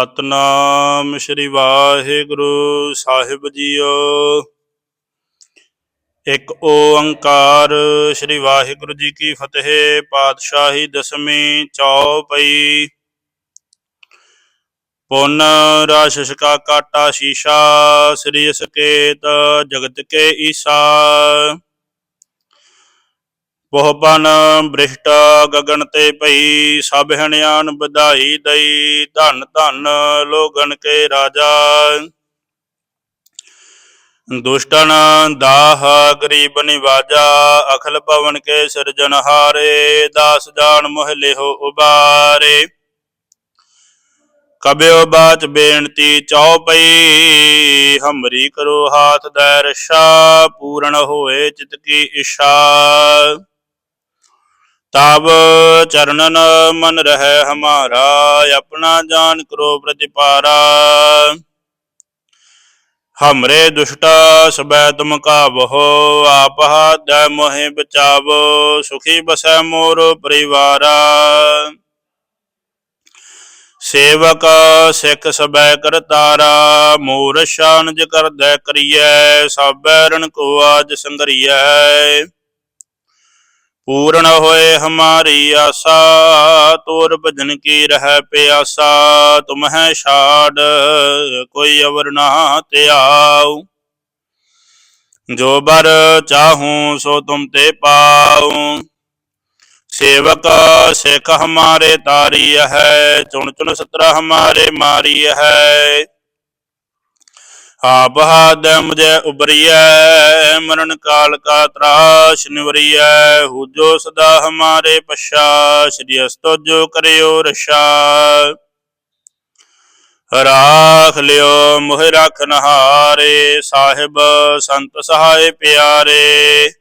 ਸਤਨਾਮ ਸ੍ਰੀ ਵਾਹਿਗੁਰੂ ਸਾਹਿਬ ਜੀਓ। ਇੱਕ ਓੰਕਾਰ ਸ੍ਰੀ ਵਾਹਿਗੁਰੂ ਜੀ ਕੀ ਫਤਿਹ, ਪਾਤਸ਼ਾਹੀ ਦਸਵੀਂ ਚੌਪਈ। ਪੁਨ ਰਾਸ਼ਿਸ਼ ਕਾ ਕਾਟਾ ਸ਼ੀਸ਼ਾ, ਸ੍ਰੀ ਸਕੇਤ ਜਗਤ ਕੇ ਈਸਾ। ਬਹੁਪਨ ਬ੍ਰਿਸ਼ਟ ਗਗਨ ਤੇ ਭਈ, ਸਭ ਹਣਿਆਨ ਵਧਾਈ ਦਈ, ਧਨ ਧਨ ਲੋਗਨ ਕੇ ਰਾਜਾ। ਦੁਸ਼ਟਨ ਦਾਹ ਗਰੀਬ ਨਿਵਾਜਾ, ਅਖਲ ਭਵਨ ਕੇ ਸਿਰਜਨਹਾਰੇ ਦਾਸ ਜਾਨ ਮੋਹ ਲਿਹੋ ਉਬਾਰੇ। ਕਬਿਓ ਬਾਚ ਬੇਨਤੀ ਚਉਪਈ ਹਮਰੀ ਕਰੋ ਹਾਥ ਦੈ ਰਸ਼ਾ ਪੂਰਨ ਹੋਏ ਚਿਤ ਕੀ ਇਸ਼ਾ ਤਬ ਚਰਨਨ ਮਨ ਰਹਿ ਹਮਾਰਾ, ਆਪਣਾ ਜਾਨ ਕਰੋ ਪ੍ਰਤਿਪਾਰਾ। ਹਮਰੇ ਦੁਸ਼ਟਾ ਸਬੈ ਤੁਮ ਕਾਵਹੋ ਆਪ ਹਾਦੈ ਮੋਹਿ ਬਚਾਵੋ, ਸੁਖੀ ਬਸੈ ਮੋਰ ਪਰਿਵਾਰਾ। ਸੇਵਕ ਸਿੱਖ ਸਬੈ ਕਰਤਾਰਾ ਮੋਰ ਸ਼ਾਨਜ ਕਰਦੈ ਕਰੀਐ ਸਭੈ ਰਣ ਕੋ ਆਜ ਸੰਗਰੀਐ। ਪੂਰਨ ਹੋਏ ਹਮਾਰੀ ਆਸਾ, ਤੋਰ ਭਜਨ ਕੀ ਰਹਿ ਪਿਆਸਾ, ਤੁਮ ਹੈ ਛਾੜ, ਕੋਈ ਅਵਰ ਨਾ ਧਿਆਉ। ਜੋ ਬਰ ਚਾਹੂੰ, ਸੋ ਤੁਮ ਤੇ ਪਾਉ। ਸੇਵਕ, ਸਿੱਖ ਹਮਾਰੇ ਤਾਰੀ ਹੈ, ਚੁਣ ਚੁਣ ਸਤਰਾ ਹਮਾਰੇ ਮਾਰੀ ਹੈ। ਆਪ ਹਾਦ ਮੁਝੇ ਉਬਰੀਐ ਮਰਨ ਕਾਲ ਕਾ ਤਰਾਸ਼, ਨਿਵਰੀਐ ਹੁਜੋ ਸਦਾ ਹਮਾਰੇ ਪਛਾ ਸ੍ਰੀ ਅਸਤੋ ਜੋ ਕਰਿਓ ਰਸ਼ਾ ਰਾਖ ਲਿਓ, ਮੋਹ ਰਖ ਨਹਾਰੇ, ਸਾਹਿਬ, ਸੰਤ ਸਹਾਏ ਪਿਆਰੇ।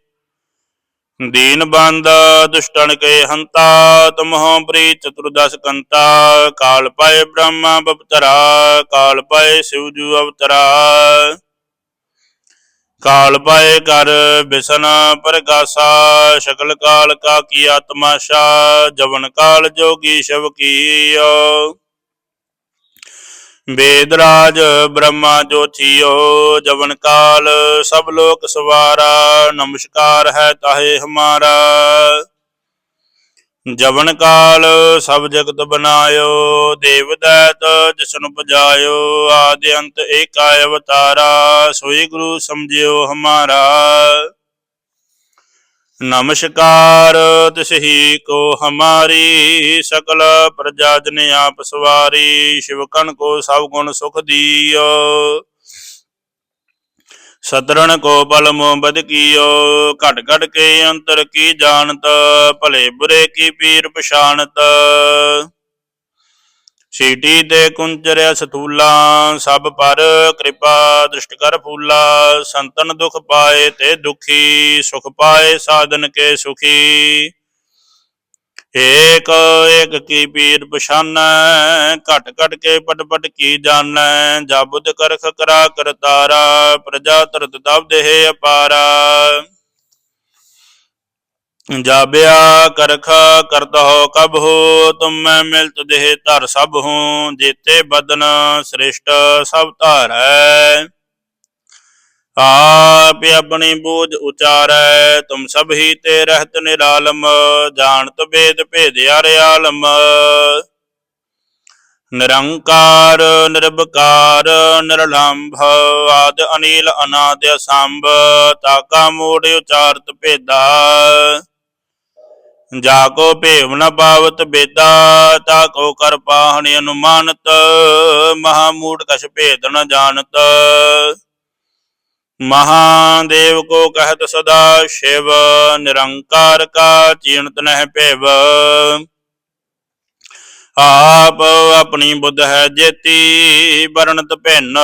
ਦੀਨ ਬੰਦ ਦੁਸ਼ਟਨ ਕੇ ਹੰਤਾ ਤੁਮਹੁ ਪ੍ਰੀ ਚਤੁਰਦਸ ਕੰਤਾ, ਕਾਲ ਪਏ ਬ੍ਰਹਮਾ ਬਪਤਰਾ, ਕਾਲ ਪਾਏ ਸਿਵਜੂ ਅਵਤਰਾ। ਕਾਲ ਪਾਏ ਕਰ ਬਿਸਨ ਪ੍ਰਗਾਸਾ, ਸ਼ਕਲ ਕਾਲ ਕਾ ਕੀ ਆਤਮਾਸ਼ਾ ਜਵਨ ਕਾਲ ਜੋਗੀ ਸ਼ਵ ਕੀਓ। ਵੇਦ ਰਾਜ ਬ੍ਰਹਮਾ ਜੋਤੀਓ ਜਵਨ ਕਾਲ, ਸਭ ਲੋਕ ਸਵਾਰਾ, ਨਮਸਕਾਰ ਹੈ ਤਾਹੇ ਹਮਾਰਾ। ਜਵਨ ਕਾਲ, ਸਭ ਜਗਤ ਬਨਾਇਓ, ਦੇਵ ਦੈਤ ਜਿਸਨ ਪਜਾਇਓ, ਆਦਿ ਅੰਤ ਏਕਾ ਅਵਤਾਰਾ, ਸੋਈ ਗੁਰੂ ਸਮਝਿਓ ਹਮਾਰਾ। ਨਮਸਕਾਰ ਤਿਸਹੀ ਕੋ ਹਮਾਰੀ ਸਕਲ ਪ੍ਰਜਾ ਜਨ ਆਪ ਸਵਾਰੀ, ਸ਼ਿਵ ਕਨ ਕੋ ਸਭ ਗੁਣ ਸੁਖ ਦੀਓ। ਸਤਰਣ ਕੋ ਬਲ ਮੋਬਦ ਕੀਓ, ਘਟ ਘਟ ਕੇ ਅੰਤਰ ਕੀ ਜਾਣਤ, ਭਲੇ ਬੁਰੇ ਕੀ ਪੀਰ ਪਛਾਨਤ ਸੀਟੀ ਤੇ ਕੁੰਚਰਿਆ ਸਤੂਲਾ ਸਭ ਪਰ ਕਿਰਪਾ ਦ੍ਰਿਸ਼ਟ ਕਰ ਫੂਲਾ, ਸੰਤਨ ਦੁਖ ਪਾਏ ਤੇ ਦੁਖੀ, ਸੁਖ ਪਾਏ ਸਾਧਨ ਕੇ ਸੁਖੀ। ਏਕ ਏਕ ਕੀ ਪੀਰ ਪਛਾਨੈ, ਘਟ ਘਟ ਕੇ ਪਟ ਪਟ ਕੀ ਜਾਣੈ ਜਾਬੁਦ ਕਰਖ ਕਰਾ ਕਰਤਾਰਾ ਪ੍ਰਜਾ ਤਰਤ ਤਬ ਦੇਹ ਅਪਾਰਾ। ਜਾਬਿਆ ਕਰਖ ਕਰਤ ਹੋ ਕਬ ਹੋ, ਤੁਮ ਮੈਂ ਮਿਲਤ ਦੇਹ ਧਰ ਸਭ ਹੂੰ, ਜੀਤੇ ਬਦਨ ਸ੍ਰਿਸ਼ਟ ਸਭ ਧਾਰੈ ਆਪ ਆਪਣੀ ਬੂਝ ਉਚਾਰੈ, ਤੁਮ ਸਭ ਹੀ ਤੇ ਰਹਿਤ ਨਿਰਾਲਮ, ਜਾਣਤ ਬੇਦ ਭੇਦਿਆ ਰਿਆਲਮ ਨਿਰੰਕਾਰ ਨਿਰਭਕਾਰ ਨਿਰਲੰਭ, ਆਦ ਅਨੀਲ ਅਨਾਦ ਅਸੰਭ ਤਾਕਾ ਮੂੜ ਉਚਾਰਤ ਭੇਦਾ। ਜਾ ਕੋ ਭੇਵ ਨ ਪਾਵਤ ਬੇਦਾ, ਤਾ ਕੋ ਕਰ ਪਾਹਣੀ ਅਨੁਮਾਨਤ, ਮਹਾ ਮੂੜ ਕਛ ਭੇਦ ਨ ਜਾਣਤ। ਮਹਾਦੇਵ ਕੋ ਕਹਿਤ ਸਦਾ ਸ਼ਿਵ, ਨਿਰੰਕਾਰ ਕਾ ਚੀਨਤ ਨਹਿ ਭੇਵ। ਆਪ ਆਪਣੀ ਬੁੱਧ ਹੈ ਜੇਤੀ ਬਰਣਤ ਭਿੰਨ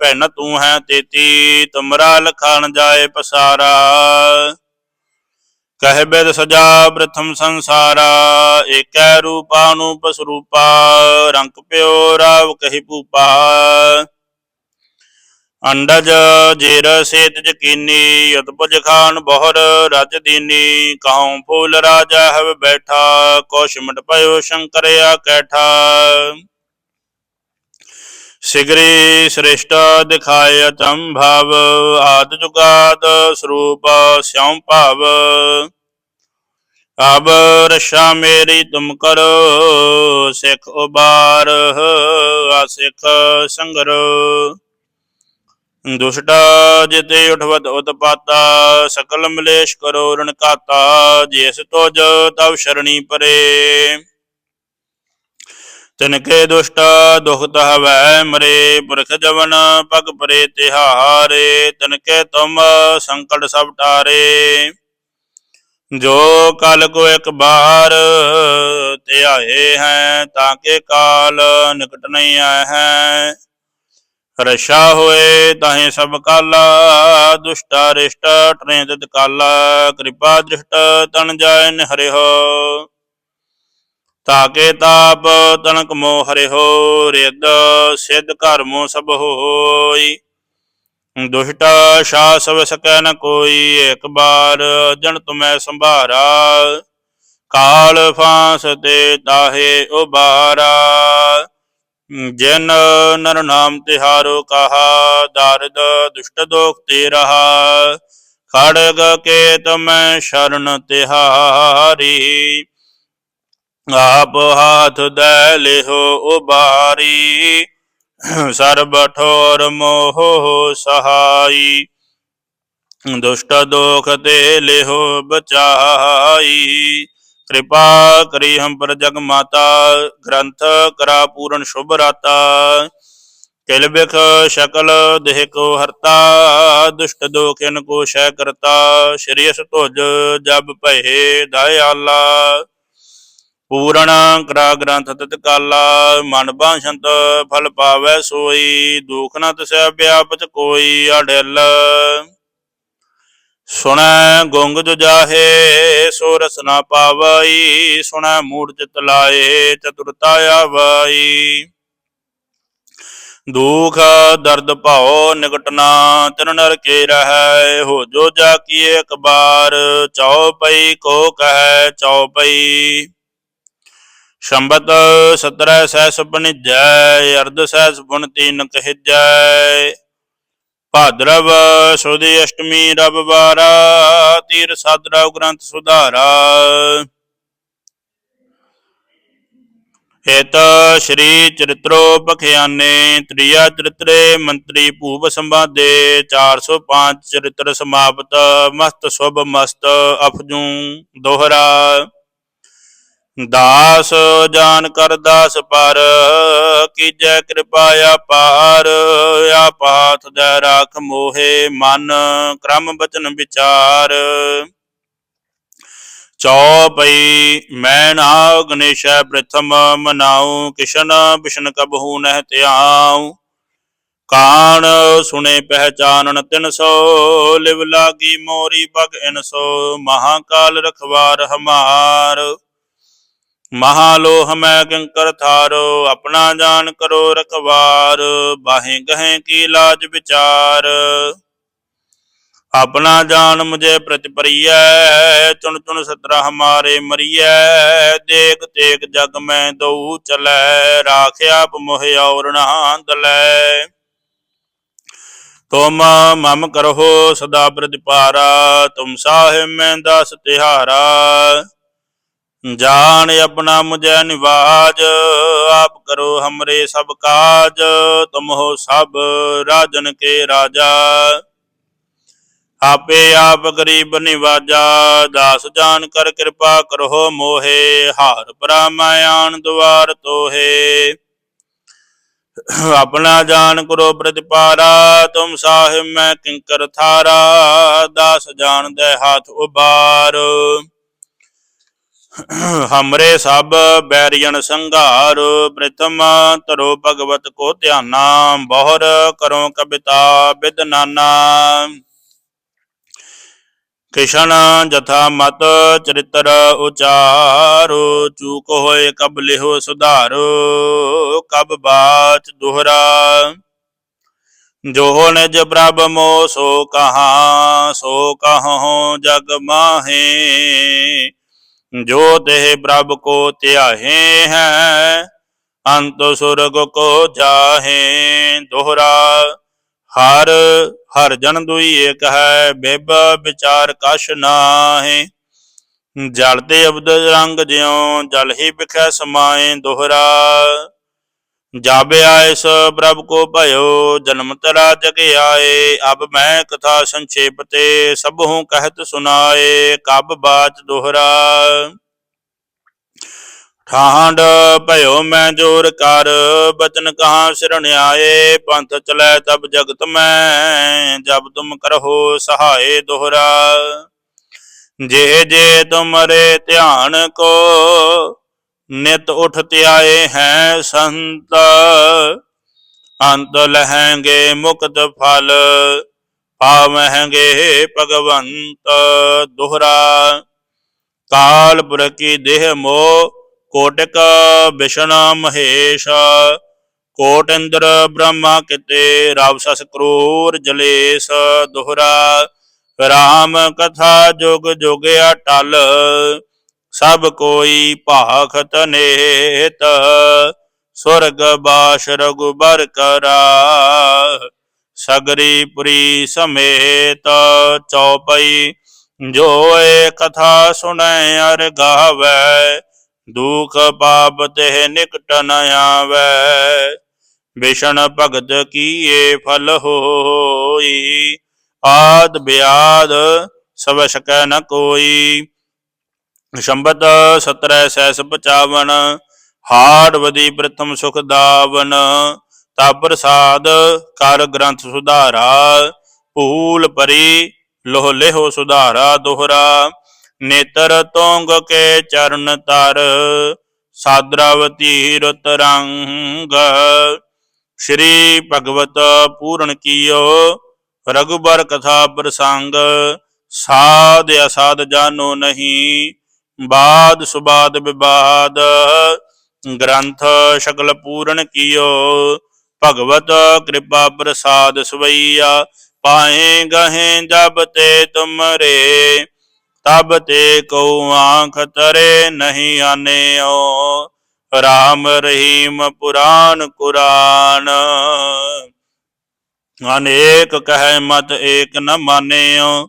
ਭਿੰਨ ਤੂੰ ਹੈ ਤੇਤੀ, ਤੁਮਰਾ ਲਖਾਨ ਜਾਏ ਪਸਾਰਾ। ਕਹਿ ਬਿਦ ਸਜਾ ਪ੍ਰਥਮ ਸੰਸਾਰਾ, ਏਕੈ ਰੂਪਾ ਅਨੂਪ ਸਰੂਪਾ, ਰੰਗ ਪਿਓ ਰਾਵ ਕਹੀ ਭੂਪਾ। ਅੰਡਜ ਜੇਰ ਸੇਤ ਜਕੀਨੀ, ਅਤਪੁਜ ਖਾਨ ਬਹੁਰ ਰਜ ਦੀਨੀ ਕਹਉ ਫੂਲ ਰਾਜਾ ਹਵ ਬੈਠਾ ਕੁਛ ਮਿਟ ਪਇਓ ਸ਼ੰਕਰਿਆ ਕੈਠਾ। ਸਿਗਰੀ ਸ੍ਰਿਸ਼ਟ ਦਿਖਾਇ ਅਚੰਭਵ ਆਦ ਜੁਗਾਦ ਸਰੂਪ ਸਿਉ ਭਾਵ। ਅਬ ਰਸ਼ਾ ਮੇਰੀ ਤੁਮ ਕਰੋ, ਸਿੱਖ ਉਬਾਰ ਆਸਿਖ ਸੰਗਰ। ਦੁਸ਼ਟ ਜਿਤੇ ਉਠਵਤ ਉਤਪਾਤਾ, ਸਕਲ ਮਲੇਸ਼ ਕਰੋ ਰਣਕਾਤਾ, ਜਿਸ ਤੋਜ ਤਵ ਸ਼ਰਣੀ ਪਰੇ। ਤਿਨਕੇ ਦੁਸ਼ਟ ਦੁਖਤ ਹਵੈ ਮਰੇ ਪੁਰਖ ਜਵਨ ਪਗ ਪਰੇ ਤਿਹਾਰੇ, ਤਿਨਕੇ ਤੁਮ ਸੰਕਟ ਸਭ ਟਾਰੇ। ਜੋ ਕਲ ਕੋ ਇੱਕ ਬਾਰ ਤੇ ਆਏ ਹੈ, ਤਾਂ ਕੇ ਕਾਲ ਨਿਕਟ ਨਹੀਂ ਆਏ ਹੈ। ਰਸ਼ਾ ਹੋਏ ਤਾਹੇ ਸਭ ਕਾਲਾ, ਦੁਸ਼ਟਾ ਰਿਸ਼ਟ ਟਰੇ ਤਿਤ ਕਾਲਾ, ਕਿਰਪਾ ਦ੍ਰਿਸ਼ਟ ਤਨ ਜਾਇ ਹੋ ਤਾਕੇ ਤਾਪ ਤਨਕ ਮੋ ਹਰਿਓ ਰਿੱਧ ਸਿੱਧ ਘਰ ਮੋ ਸਭ ਹੋਈ। ਦੁਸ਼ਟ ਸ਼ਾਸਵ ਵ ਸਕੈ ਨ ਕੋਈ, ਇੱਕ ਬਾਰ ਜਨ ਤੁਮੈ ਸੰਭਾਰਾ। ਕਾਲ ਫਾਂਸ ਤੇ ਤਾਹੇ ਉਬਾਰਾ ਜਿਨ ਨਰ ਨਾਮ ਤਿਹਾਰੋ ਕਹਾ, ਦਰਦ ਦੁਸ਼ਟ ਦੋਖ ਤੇ ਰਹਾ। ਖੜਗ ਕੇ ਤਮੈ ਸ਼ਰਨ ਤਿਹਾਰੀ। ਆਪ ਹਾਥ ਦੇ ਲਿਹੋ ਉਬਾਰੀ, ਸਰਬ ਠੋਰ ਮੋਹ ਸਹਾਈ। ਦੁਸ਼ਟ ਦੋਖ ਤੇ ਲਿਹੋ ਬਚਾਈ। ਕਿਰਪਾ ਕਰੀ ਹਮ ਪਰ ਜਗ ਮਾਤਾ, ਗ੍ਰੰਥ ਕਰਾ ਪੂਰਨ ਸ਼ੁਭ ਰਾਤਾ। ਕਿਲ ਬਿਖ ਸ਼ਕਲ ਦੇਹ ਕੋ ਹਰਤਾ, ਦੁਸ਼ਟ ਦੋਖਿਨ ਕੋ ਸ਼ੈ ਕਰਤਾ। ਸ਼੍ਰੀ ਅਸ ਤੁਜ ਜਬ ਭਏ ਦਇਆਲਾ। ਪੂਰਨ ਕਰਾ ਗ੍ਰੰਥ ਤਤ ਕਾਲਾ, ਮਨ ਬਾਸ਼ੰਤ ਫਲ ਪਾਵੈ ਸੋਈ, ਦੁਖ ਨਾ ਤਸੈ ਵਿਆਪਤ ਕੋਈ ਅੜਿਲ। ਸੁਣੈ ਗੁੰਗ ਜਾਹੇ, ਸੋ ਰਸ ਪਾਵਈ, ਸੁਣੈ ਮੂੜ ਚਿਤ ਲਾਏ, ਚਤੁਰਤਾ ਆਵਈ। ਦੁਖ, ਦਰਦ ਭਾਉ ਨਿਕਟਨਾ ਤਿਨ ਨਰ ਕੇ ਰਹੈ, ਹੋ ਜੋ ਜਾ ਕੀਏ ਇੱਕ ਬਾਰ ਚਉਪਈ ਕੋ ਕਹੈ ਚਉਪਈ ਸ਼ੰਬਤ ਸਤਰੈ ਸਹਿਸ ਬਨਿਜੈ ਅਰਧ ਸਹਿ ਬੁਨ ਤੀਨ ਕਹਿਜੈ। ਭਾਦਰਵ ਸੁਦੀ ਅਸ਼ਟਮੀ ਰਬ ਬਾਰਾ ਤੀਰ ਸਾਦਰਾ ਗ੍ਰੰਥ ਸੁਧਾਰਾ। ਹਿਤ ਸ਼੍ਰੀ ਚਰਿਤ੍ਰੋ ਪਖਿਆਨੇ ਤ੍ਰਿਆ ਚਰਿਤਰੇ ਮੰਤਰੀ ਭੂਪ ਸੰਵਾਦੇ 405 ਚਰਿਤ੍ਰ ਸਮਾਪਤ, ਮਸਤ ਸੁਭ ਮਸਤ ਅਫਜੂ ਦੋਹਰਾ। ਦਾਸ ਜਾਨ ਕਰ ਦਾਸ ਪਰ, ਕੀਜੈ ਕਿਰਪਾ ਆਪਾਰ ਆਪਾਥ ਦੇ ਰਾਖ ਮੋਹੇ ਮਨ, ਕ੍ਰਮ ਬਚਨ ਵਿਚਾਰ। ਚੌਪਈ ਮੈਂ ਨਾ ਗਣੇਸ਼ੈ ਪ੍ਰਥਮ ਮਨਾਉ, ਕਿਸ਼ਨ ਬਿਸ਼ਨ ਕਬਹੂ ਨਹਿ ਧਿਆਉ। ਕਾਣ ਸੁਨੇ ਪਹਿਚਾਨਣ ਤਿਨ ਸੋ, ਲਿਵ ਲਾਗੀ ਮੋਰੀ ਬਗ ਇਨ ਸੋ, ਮਹਾਕਾਲ ਰਖਵਾਰ ਹਮਾਰ। ਮਹਾਲੋਹ ਮੈਂ ਕਿੰਕਰ ਥਾਰੋ, ਆਪਣਾ ਜਾਣ ਕਰੋ ਰਖਵਾਰ, ਬਾਹੇ ਗਹੇ ਕੀ ਲਾਜ ਵਿਚਾਰ। ਆਪਣਾ ਜਾਨ ਮੁਝੇ ਪ੍ਰਤਿਪਰੀਐ ਚੁਣ ਚੁਣ ਸਤਰਾ ਹਮਾਰੇ ਮਰੀਐ, ਦੇਖ ਦੇਖ ਜਗ ਮੈਂ ਦਉ ਚਲੈ ਰਾਖਿਆ ਆਪ ਔਰ ਨਾ ਲੈ ਤੁਮ ਮਮ ਕਰਹੁ ਸਦਾ ਪ੍ਰਤਿਪਾਰਾ ਤੁਮ ਸਾਹਿਬ ਮੈਂ ਦਾਸ ਤਿਹਾਰਾ। ਜਾਣ ਆਪਣਾ ਮੁਝੈ ਨਿਵਾਜ, ਆਪ ਕਰੋ ਹਮਰੇ ਸਭ ਕਾਜ ਤੁਮ ਹੋ ਸਭ ਰਾਜਨ ਕੇ ਰਾਜਾ। ਆਪੇ ਆਪ ਗਰੀਬ ਨਿਵਾਜਾ, ਦਾਸ ਜਾਨ ਕਰ ਕਿਰਪਾ ਕਰੋ ਮੋਹੇ, ਹਾਰ ਪਰਾਮਾਇਣ ਦੁਆਰ ਤੋਹੇ। ਆਪਣਾ ਜਾਨ ਕਰੋ ਪ੍ਰਤਿਪਾਰਾ, ਤੁਮ ਸਾਹਿਬ ਮੈਂ ਕਿੰਕਰ ਥਾਰਾ, ਦਾਸ ਜਾਣ ਦੇ ਹੱਥ ਉਬਾਰ ਹਮਰੇ ਸਭ ਬੈਰੀਅਨ ਸੰਘਾਰ, ਪ੍ਰਥਮ ਤਰੋ ਭਗਵਤ ਕੋ ਧਿਆਨਾ, ਬਹੁਰ ਕਰੋ ਕਬਿਤਾ ਬਿਦ ਨਾਨਾ। ਕਿਸ਼ਨ ਜਥਾ ਮਤ ਚਰਿਤਰ ਉਚਾਰੋ, ਚੂਕ ਹੋਏ ਕਬ ਲਿਹੋ ਸੁਧਾਰੋ, ਕਬ ਬਾਚ ਦੁਹਰਾ। ਜੋ ਨਿਜ ਪ੍ਰਭ ਮੋ ਸੋ ਕਹਾ, ਸੋ ਕਹੋ ਜਗ ਮਾਹੇ। ਜੋ ਦੇਹ ਪ੍ਰਭ ਕੋ ਧਿਆਹੇ ਹੈ, ਅੰਤ ਸੁਰਗ ਕੋ ਜਾਹੇ ਦੋਹਰਾ। ਹਰ ਹਰ ਜਨ ਦੁਈ ਏਕ ਹੈ, ਬਿਬ ਵਿਚਾਰ ਕਛ ਨਾਹੀ। ਜਲ ਤੇ ਅਬਦ ਰੰਗ ਜਿਉ, ਜਲ ਹੀ ਬਿਖੈ ਸਮਾਏ ਦੋਹਰਾ। ਜਾਬੇ ਆਇਸ ਪ੍ਰਭ ਕੋ ਭਇਓ, ਜਨਮ ਤਰਾ ਜਗ ਆਏ, ਅਬ ਮੈਂ ਕਥਾ ਸੰਖੇਪ ਤੇ ਸਭ ਹੂੰ ਕਹਿਤ ਸੁਨਾਏ, ਕਬ ਬਾਚ ਦੋਹਰਾ। ਠਾਂਡ, ਭਇਓ ਮੈਂ ਜੋਰ ਕਰ, ਬਚਨ ਕਹਾ ਸਿਰਣ ਆਏ, ਪੰਥ ਚਲੈ ਤਬ ਜਗਤ ਮੈਂ, ਜਬ ਤੁਮ ਕਰਹੋ ਸਹਾਏ ਦੋਹਰਾ। ਜੇ ਜੇ ਤੁਮਰੇ ਧਿਆਨ ਕੋ ਨਿਤ ਉਠ ਆਏ ਹੈ ਸੰਤ ਅੰਤ ਲਹੰਗੇ ਮੁਕਤ ਫਲ ਪਾਵਹਿੰਗੇ ਭਗਵੰਤ ਦੋਹਰਾ ਕਾਲ ਪੁਰਖ ਕੀ ਦੇਹ ਮੋ ਕੋਟਿਕ ਵਿਸ਼ਨ ਮਹੇਸ਼ ਕੋਟ ਇੰਦਰ ਬ੍ਰਹਮਾ ਕਿਤੇ ਰਾਵ ਸਸ ਕਰੂਰ ਜਲੇਸ਼ ਦੋਹਰਾ ਰਾਮ ਕਥਾ ਜੁਗ ਜੁਗ ਅਟਲ ਸਭ ਕੋਈ ਭਾਖਤ ਨੇਤ, ਸੁਰਗ ਬਾਸ਼ ਰਗੁਬਰ ਕਰਾ। ਸਗਰੀ ਪੁਰੀ ਸਮੇਤ ਚੌਪਈ ਜੋ ਏ ਕਥਾ ਸੁਣੈ ਅਰ ਗਾਵੈ, ਦੁਖ ਪਾਪ ਤੇ ਨਿਕਟ ਨ ਆਵੈ। ਵਿਸ਼ਨ ਭਗਤ ਕੀਏ ਫਲ ਹੋਈ, ਆਦ ਬਿਆਦ ਸਭ ਨ ਕੋਈ। ਸ਼ੰਬਤ 17 ਸੈਸ 55 ਹਾੜ ਵਦੀ ਪ੍ਰਥਮ ਸੁਖ ਦਾਵਨ ਤਾ ਪ੍ਰਸਾਦ ਕਰ ਗ੍ਰੰਥ ਸੁਧਾਰਾ, ਭੂਲ ਪਰੀ ਲੋਹ ਲੇਹੋ ਸੁਧਾਰਾ ਦੋਹਰਾ। ਨੇਤਰ ਤੋਂਗ ਕੇ ਚਰਨ ਤਰ, ਸਾਦਰਾਵਤੀ ਰਤ ਰੰਗ। ਸ਼੍ਰੀ ਭਗਵਤ ਪੂਰਨ ਕੀਓ, ਰਘੁਬਰ ਕਥਾ ਪ੍ਰਸੰਗ, ਸਾਧ ਅਸਾਧ ਜਾਨੋ ਨਹੀਂ। ਬਾਦ ਸੁਬਾਦ ਵਿਵਾਦ ਗ੍ਰੰਥ ਸ਼ਕਲ ਪੂਰਨ ਕੀਓ, ਭਗਵਤ ਕਿਰਪਾ ਪ੍ਰਸਾਦ ਸਵਈਆ, ਪਾਏ ਗਹੇ ਜਬ ਤੇ ਤੁਮਰੇ, ਤਬ ਤੇ ਕਉ ਆਂਖ ਤਰੇ ਨਹੀਂ ਆਨਿਓ, ਰਾਮ ਰਹੀਮ ਪੁਰਾਨ ਕੁਰਾਨ। ਅਨੇਕ ਕਹਿ ਮਤ ਏਕ ਨ ਮਾਨਿਓ